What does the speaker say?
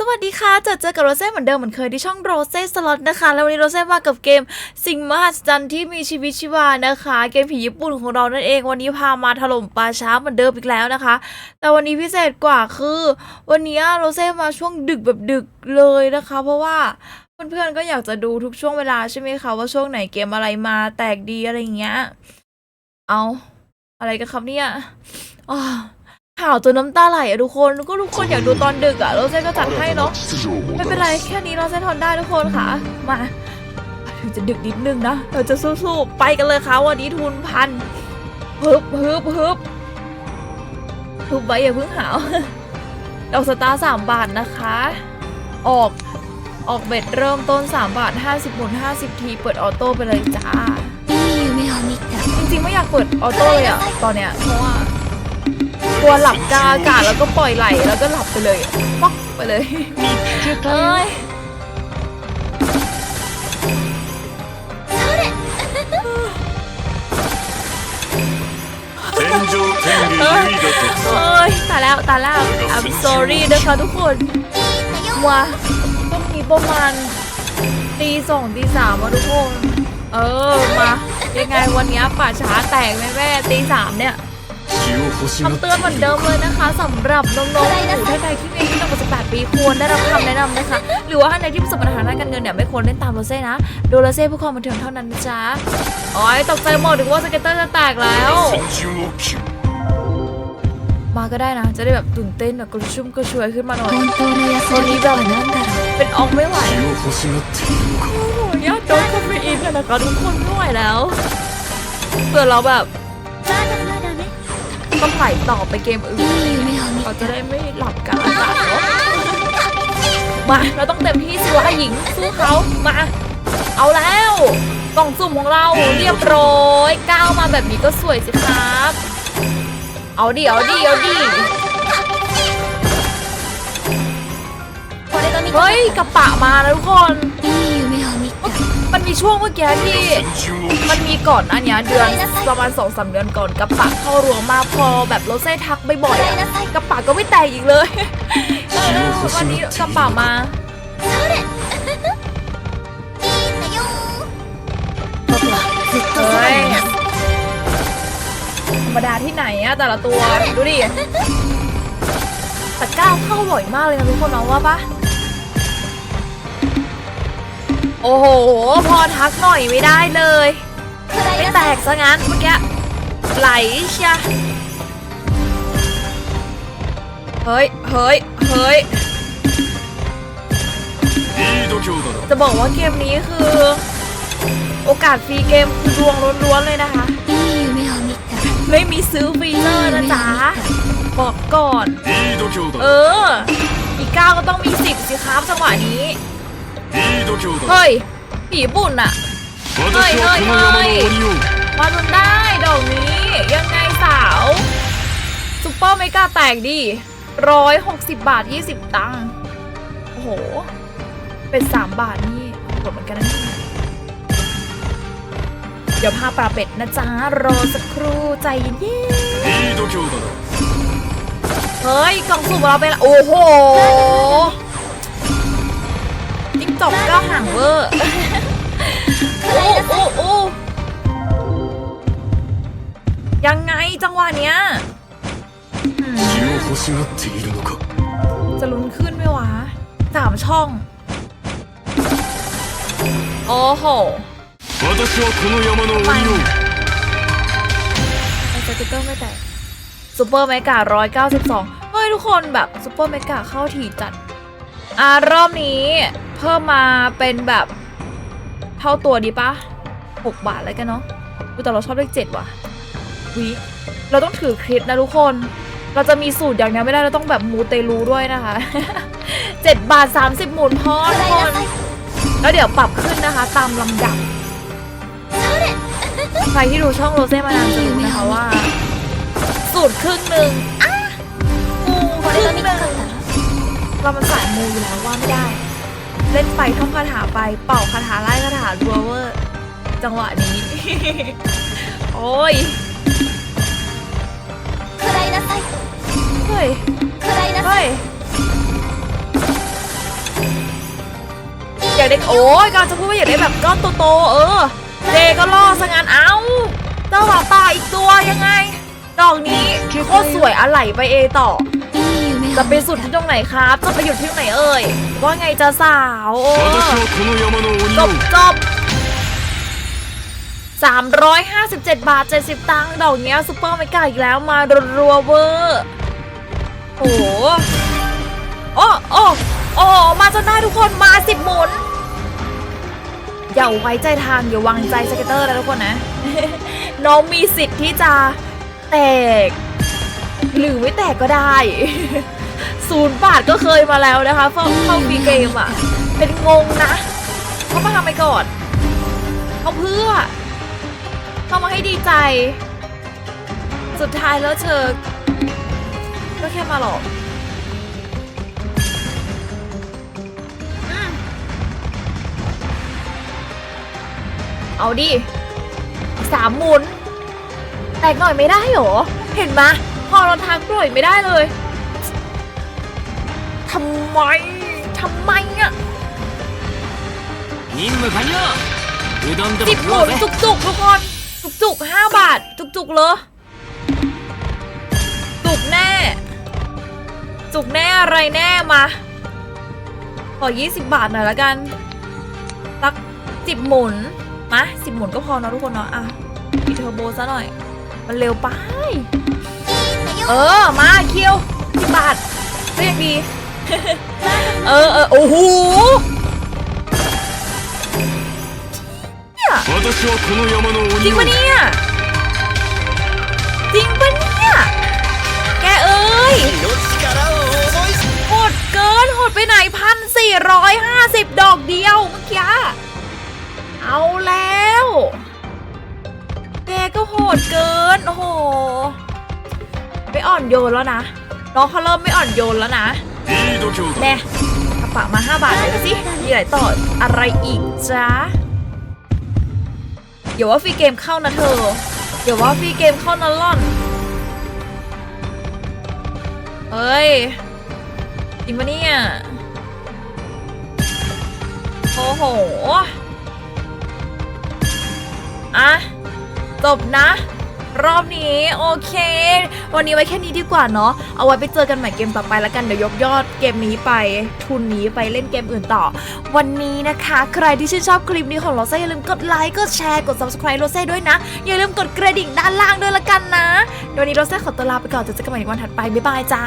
สวัสดีค่ะเจอเจอกับโรเซ่เหมือนเดิมเหมือนเคยที่ช่องโรเซ่สล็อตนะคะ แล้ววันนี้โรเซ่มากับเกมสิ่งมหัศจรรย์ที่มีชีวิตชีวานะคะ เกมผีญี่ปุ่นของเรานั่นเองวันนี้พามาถล่มป่าช้าเหมือนเดิมอีกแล้วนะคะ แต่วันนี้พิเศษกว่าคือ วันนี้โรเซ่มาช่วงดึกแบบดึกเลยนะคะ เพราะว่าเพื่อนๆก็อยากจะดูทุกช่วงเวลาใช่ไหมคะว่าช่วงไหนเกมอะไรมาแตกดีอะไรอย่างเงี้ยเอาอะไรกันครับเนี่ยอ๋อ ข่าวจนน้ำตาไหลอะทุกคนก็ทุกคนอยากดูตอนดึกอะเราเซนก็จัดให้เนาะไม่เป็นไรแค่นี้เราเซนทนได้ทุกคนค่ะมาถึงจะดึกนิดนึงนะ เราจะสู้ๆไปกันเลยค่ะวันนี้ทุนพันฮึบฮึบฮึบฮึบไว้อย่าเพิ่งหาวดอกสตาร์สามบาทนะคะ ออกออกเบ็ดเริ่มต้น 3 บาท 50หมุน50 ทีเปิดออโต้ไปเลยจ้าจริงๆไม่อยากเปิดออโต้เลยอะตอนเนี้ยเพราะว่า กลัวหลับกลางอากาศแล้วก็ปล่อยไหลแล้วก็หลับไปเลยป๊อกไปเลย เอ้ย 天上天理 เอ้ย 唯だと เอ้ยตายแล้วตายแล้ว I'm sorry นะคะทุกคนว่าต้องมีประมาณตีสองตีสามอะทุกคน เออ มา ยังไงวันเนี้ยป่าช้าแตกแม่แม่ๆตีสามเนี่ย 気を欲しがっ คำเตือนเหมือนเดิมเลยนะคะสำหรับน้องๆหรืท่านใดที่มีอายุต่ำกว่า18ปีควรได้รับคำแนะนำนะคะ หรือว่าท่านใดที่ประสบปัญหาด้านการเงินเนี่ยไม่ควรเล่นตามโรเซ่นะโดูโรเซ่ผู้คอความบันเทิงเท่านั้นนะจ๊ะอ๋อตกใจหมดถึงว่าสเก็ตเตอร์จะแตกแล้ว มาก็ได้นะ จะได้แบบตื่นเต้นแบบกระชุ่มกระชวยขึ้นมาหน่อยตัวนี้แบบเป็นออกไม่ไหวเนี่ยโดนคนไปอีกแล้วคะทุกคนไม่ไหวแล้วเกิดเราแบบ ต้องไถ่ต่อไปเกมอื่นเขาจะได้ไม่หลับกันอากาศมาเราต้องเต็มที่สู้ให้หญิงสู้เขามา เอาแล้วกล่องสุ่มของเราเรียบร้อยก้าวมาแบบนี้ก็สวยสิครับ เอาดิเอาดิเอาดิเฮ้ยกระปะมาแล้วทุกคน มันมีช่วงเมื่อกี้ที่มันมีก่อนอันเนี้ยเดือนประมาณสองสาเดือนก่อนกระปะเข้ารัวมาพอแบบรถไส้ทักบ่อยๆกระปะก็ไม่แตกอีกเลยวันนี้กระปะมาเฮ้ธรรมดาที่ไหนอะแต่ละตัวดูดิแต่ก้าวเข้าบ่อยมากเลยนะทุกคนน้องว่าปะ โอ้โห พอทักหน่อยไม่ได้เลย ไม่แตกซะงั้นเมื่อกี้ไหลเชียเฮ้ย เฮ้ย เฮ้ย จะบอกว่าเกมนี้คือ โอกาสฟรีเกมคือดวงล้วนๆเลยนะคะ ไม่มีซื้อฟรีเลอร์นะจ๊ะ บอกก่อน เออ อีกเก้าก็ต้องมีสิบสิครับจังหวะนี้ เฮ้ยผีบุ่นอะเฮ้ยเฮ้ยเฮ้ยมาจนได้ดอกนี้ ยังไงสาวซุปเปอร์เมกาแตกดีร้อยหกสิบบาทยี่สิบตังโอ้โห เป็นสามบาทนี่หมดเหมือนกันนะเดี๋ยวพาปลาเป็ดนะจ๊ะ รอสักครู่ใจเย็นเฮ้ยกล่องสุ่มเราไปละโอ้โห ก็ห่างเวอร์อโอ้โอ้ยังไงจังหวะเนี้ยจะลุ้นขึ้นไหมวะสามช่อง โอ้โหไปไอสติเตอร์ไม่แตกซูเปอร์เมการ้อยเก้าสิบสองเฮ้ยทุกคนแบบซูเปอร์เมกาเข้าถี่จัดอารอบนี้ เพิ่มมาเป็นแบบเท่าตัวดีปะหกบาทแล้วกันเนาะแต่เราชอบเลขเจ็ดว่ะวิเราต้องถือคริสนะทุกคน เราจะมีสูตรอย่างนี้ไม่ได้เราต้องแบบมูเตลูด้วยนะคะเจ็ดบาทสามสิบหมุนพอทุกคน แล้วเดี๋ยวปรับขึ้นนะคะ ตามลำดับ ใครที่ดูช่องโรเซ่มานานจะรู้นะคะว่า สูตรครึ่งหนึ่งมูครึ่งหนึ่งเรามันสายมูอยู่แล้วว่าไม่ได้ เล่นไปท่องคาถาไป เป่าคาถาไล่คาถาบัวเวอร์ จังหวะนี้ โอ้ยเฮ้ยเฮ้ยอยากได้โอ้ยกำลัจะพูดว่าอยากได้แบบก้อนโตๆเออเจก็ล่อสังานเอาเจ้าหมาป่าอีกตัวยังไงดอกนี้โคตรสวยอะไหลไปเอต่อ จะไปสุดที่ตรงไหนครับ จะไปหยุดที่ตรงไหนเอ่ย ว่าไงจะสาวจบจบ357 บาทเจ็ดสิบตังค์ดอกเนี้ยซุปเปอร์ไมกาอีกแล้วมารัวเวอร์โอ้โหอ้โอ้โอ้มาจนได้ทุกคนมาสิบหมุน อย่าไว้ใจทาง อย่าวางใจสเก็ตเตอร์นะทุกคนนะ น้องมีสิทธิ์ที่จะแตก หรือไม่แตกก็ได้ ศูนย์บาทก็เคยมาแล้วนะคะเข้าเข้าฟรีเกมอะ เป็นงงนะเขามาทำไมก่อนเขาเพื่อเข้ามาให้ดีใจ สุดท้ายแล้วเธอก็แค่มาหลอกเอาดิสามหมุน แตกหน่อยไม่ได้เหรอ เห็นไหมพอเราทางปล่อยไม่ได้เลย ำไมทำไมอ่ะ 任務完了うどんでも สิบ 食 หมุ おうん ぜ จุกจุกๆทุกคน จุกจุกห้าบาท จุกจุกๆเลยจุกแน่ จุกแน่อะไรแน่มา ขอยี่สิบบาทหน่อยละกัน สักสิบหมุน มาสิบหมุนก็พอเนอะทุกคนเนาะอ่ะมีเทอร์โบซะหน่อย มันเร็วไป เออ มาเคียวสิบบาทก็ยังดี เออเออโอ้โหจริงปะเนี่ย จริงปะเนี่ย แกเอ้ยหดเกินหดไปไหนพันสี่ร้อยห้าสิบดอกเดียวเมื่อกี้เอาแล้ว แกก็โหดเกิน โอ้โห ไปอ่อนโยนแล้วนะ น้องเขาเริ่มไม่อ่อนโยนแล้วนะ แน่กระเปะมา 5 บาทเลยสิมีอะไรต่ออะไรอีกจ๊ะเดี๋ยวว่าฟรีเกมเข้านะเธอเดี๋ยวว่าฟรีเกมเข้านะล่อนเอ้ยจริงปะเนี่ยโอ้โหอะจบนะ รอบนี้โอเค วันนี้ไว้แค่นี้ดีกว่าเนาะเอาไว้ไปเจอกันใหม่เกมต่อไปแล้วกันเดี๋ยวยกยอดเกมนี้ไปทุนนี้ไปเล่นเกมอื่นต่อ วันนี้นะคะ ใครที่ชื่นชอบคลิปนี้ของโรเซ่อย่าลืมกดไลค์กดแชร์กด subscribe โรเซ่ด้วยนะ อย่าลืมกดกระดิ่งด้านล่างด้วยละกันนะววันนี้โรเซ่ขอตัวลาไปก่อนเจอกันใหม่ในวันถัดไปบ๊ายบายจ้า